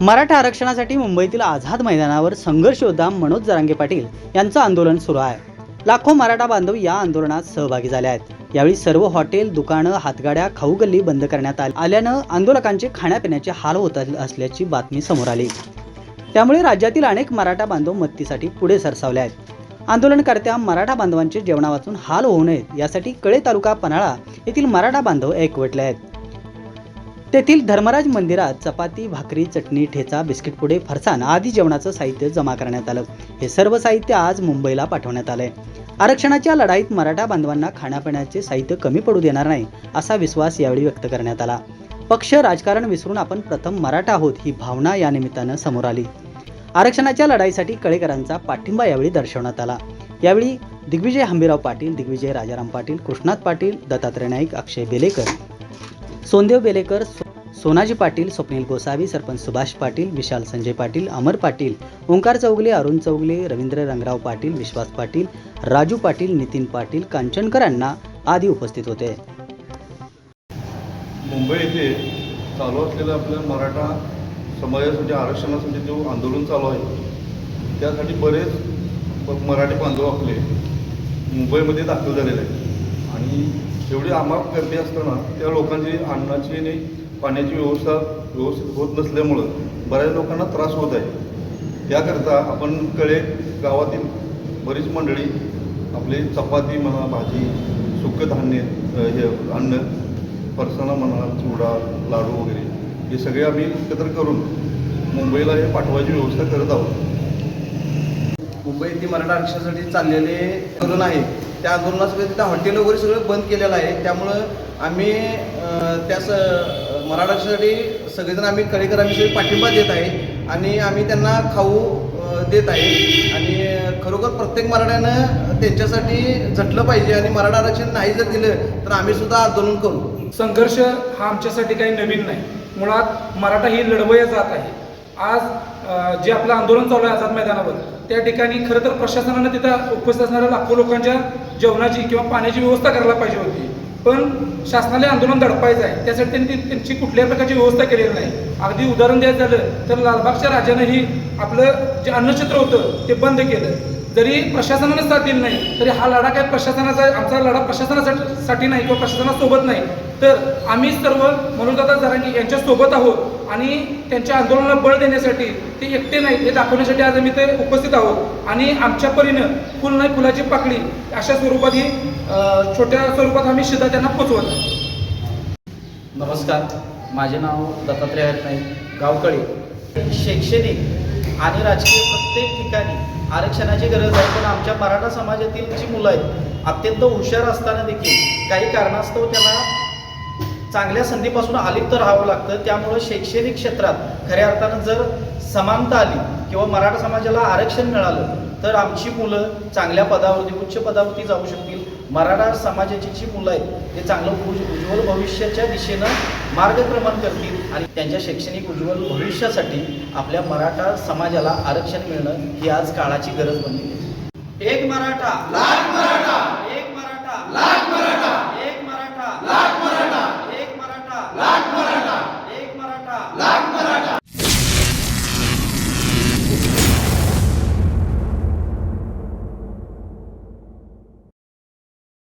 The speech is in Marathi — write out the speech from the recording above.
मराठा आरक्षणासाठी मुंबईतील आझाद मैदानावर संघर्ष योद्धा मनोज जरांगे पाटील यांचं आंदोलन सुरू आहे. लाखो मराठा बांधव या आंदोलनात सहभागी झाले आहेत. यावेळी सर्व हॉटेल दुकानं हातगाड्या खाऊ गल्ली बंद करण्यात आल- आल्यानं आंदोलकांचे खाण्यापिण्याचे हाल होत असल्याची बातमी समोर आली. त्यामुळे राज्यातील अनेक मराठा बांधव मदतीसाठी पुढे सरसावले आहेत. आंदोलनकर्त्या मराठा बांधवांचे जेवणावाचून हाल होऊ नयेत यासाठी कळे तालुका पन्हाळा येथील मराठा बांधव एकवटले आहेत. तेथील धर्मराज मंदिरात चपाती भाकरी चटणी ठेचा बिस्किट पुडे फरसाण आदी जेवणाचं साहित्य जमा करण्यात आलं. हे सर्व साहित्य आज मुंबईला पाठवण्यात आलंय. आरक्षणाच्या लढाईत मराठा बांधवांना खाण्यापिण्याचे साहित्य कमी पडू देणार नाही असा विश्वास यावेळी व्यक्त करण्यात आला. पक्ष राजकारण विसरून आपण प्रथम मराठा आहोत ही भावना या निमित्तानं समोर आली. आरक्षणाच्या लढाईसाठी कळेकरांचा पाठिंबा यावेळी दर्शवण्यात आला. यावेळी दिग्विजय हंबीराव पाटील दिग्विजय राजाराम पाटील कृष्णात पाटील दत्तात्रय नाईक अक्षय बेलेकर सोनदेव बेलेकर सोनाजी पाटील स्वप्नील गोसावी सरपंच सुभाष पाटील विशाल संजय पाटील अमर पाटील ओंकार चौगले अरुण चौगले रवींद्र रंगराव पाटील विश्वास पाटील राजू पाटील नितीन पाटील कांचनकर आदी उपस्थित होते. मुंबई येथे चालू असलेलं आपल्या मराठा समाजासाठी म्हणजे आरक्षणासाठी म्हणजे जो आंदोलन चालू आहे त्यासाठी बरेच मराठी बांधव आपले मुंबईमध्ये दाखल झालेले आहेत. आणि एवढी आमाप गर्दी असताना त्या लोकांची अन्नाची आणि पाण्याची व्यवस्था व्यवस्थित होत नसल्यामुळं बऱ्याच लोकांना त्रास होत आहे. त्याकरता आपण कळे गावातील बरीच मंडळी आपली चपाती म्हणा भाजी सुकं धान्य हे अन्न फरसाणा म्हणा चुडा लाडू वगैरे हे सगळे आम्ही एकत्र करून मुंबईला हे पाठवायची व्यवस्था करत आहोत. मुंबई ती मराठा आरक्षणासाठी चाललेले आंदोलन आहे. त्या आंदोलनासोबत तिथं हॉटेल वगैरे सगळं बंद केलेलं आहे. त्यामुळं आम्ही अं, त्या स सगळेजण आम्ही कडेकर आम्ही पाठिंबा देत आहे आणि आम्ही त्यांना खाऊ देत आहे. आणि खरोखर प्रत्येक मराठ्यानं त्यांच्यासाठी झटलं पाहिजे आणि मराठा आरक्षण नाही जर दिलं तर आम्ही सुद्धा आंदोलन करू. संघर्ष हा आमच्यासाठी काही नवीन नाही. मुळात मराठा ही लढवया जात आहे. आज जे आपलं आंदोलन चालू आहे आझाद मैदानावर त्या ठिकाणी खरं तर प्रशासनानं तिथं उपस्थित असणाऱ्या लाखो लोकांच्या जेवणाची किंवा पाण्याची व्यवस्था करायला पाहिजे होती. पण शासनाला आंदोलन दडपायचं आहे. त्यासाठी त्यांनी त्यांची कुठल्याही प्रकारची व्यवस्था केलेली नाही. अगदी उदाहरण द्यायचं झालं तर लालबागच्या राजानंही आपलं जे अन्नक्षेत्र होतं ते बंद केलं. जरी प्रशासनानं साथ दिली नाही तरी हा लढा काय प्रशासनाचा आमचा लढा प्रशासनासाठी साठी नाही किंवा प्रशासनासोबत नाही. तर आम्ही सर्व मनोजदादा जरांगी यांच्यासोबत आहोत आणि त्यांच्या आंदोलनाला बळ देण्यासाठी ते एकटे नाही हे दाखवण्यासाठी आज आम्ही ते उपस्थित आहोत. आणि आमच्या परीनं फुल नाही फुलाची पाकळी अशा स्वरूपात ही छोट्या स्वरूपात आम्ही शिधा त्यांना पोचवत नमस्कार. माझे नाव दत्तात्रय नाही नाईक गावकळे. शैक्षणिक आणि राजकीय प्रत्येक ठिकाणी आरक्षणाची गरज आहे पण आमच्या मराठा समाजातील जी मुलं आहेत अत्यंत हुशार असताना देखील काही कारणास्तव त्यांना चांगल्या संधीपासून अलिप्त राहावं लागतं. त्यामुळं शैक्षणिक क्षेत्रात खऱ्या अर्थानं जर समानता आली किंवा मराठा समाजाला आरक्षण मिळालं तर आमची मुलं चांगल्या पदावरती उच्च पदावरती जाऊ शकतील. मराठा समाजाची जी मुलं आहेत ते चांगलं उज- उज्ज्वल भविष्याच्या दिशेनं मार्गक्रमण करतील आणि त्यांच्या शैक्षणिक उज्ज्वल भविष्यासाठी आपल्या मराठा समाजाला आरक्षण मिळणं ही आज काळाची गरज बनली. एक मराठा लाख मराठा!